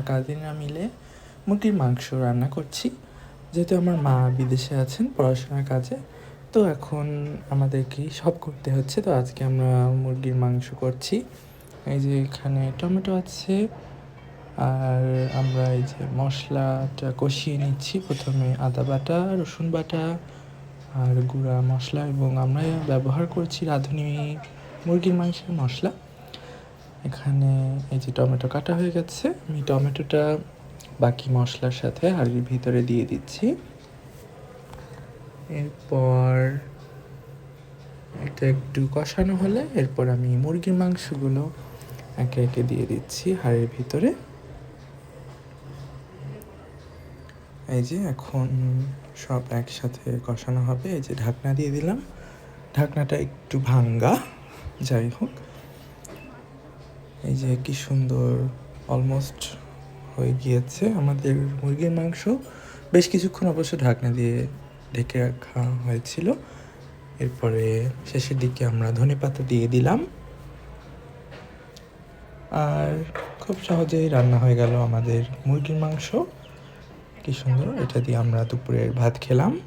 আমরা কাজিনরা মিলে মুরগির মাংস রান্না করছি। যেহেতু আমার মা বিদেশে আছেন, পড়াশোনার কাজে, তো এখন আমাদেরকেই সব করতে হচ্ছে। তো আজকে আমরা মুরগির মাংস করছি। এই যে এখানে টমেটো আছে, আর আমরা এই যে মশলাটা কষিয়ে নিচ্ছি। প্রথমে আদা বাটা, রসুন বাটা, আর গুঁড়া মশলা, এবং আমরা ব্যবহার করছি রাঁধুনি মুরগির মাংসের মশলা। এখানে এই যে টমেটো কাটা হয়ে গেছে, আমি টমেটোটা বাকি মশলার সাথে হাঁড়ির ভিতরে দিয়ে দিচ্ছি। এরপর এটা একটু কষানো হলে এরপর আমি মুরগির মাংসগুলো একে একে দিয়ে দিচ্ছি হাড়ের ভিতরে। এই যে এখন সব একসাথে কষানো হবে, এই যে ঢাকনা দিয়ে দিলাম। ঢাকনাটা একটু ভাঙ্গা, যাই হোক। এই যে কি সুন্দর অলমোস্ট হয়ে গিয়েছে আমাদের মুরগির মাংস। বেশ কিছুক্ষণ অবশ্য ঢাকনা দিয়ে ঢেকে রাখা হয়েছিল। এরপরে শেষের দিকে আমরা ধনে পাতা দিয়ে দিলাম। আর খুব সহজেই রান্না হয়ে গেল আমাদের মুরগির মাংস। কি সুন্দর, এটা দিয়ে আমরা দুপুরের ভাত খেলাম।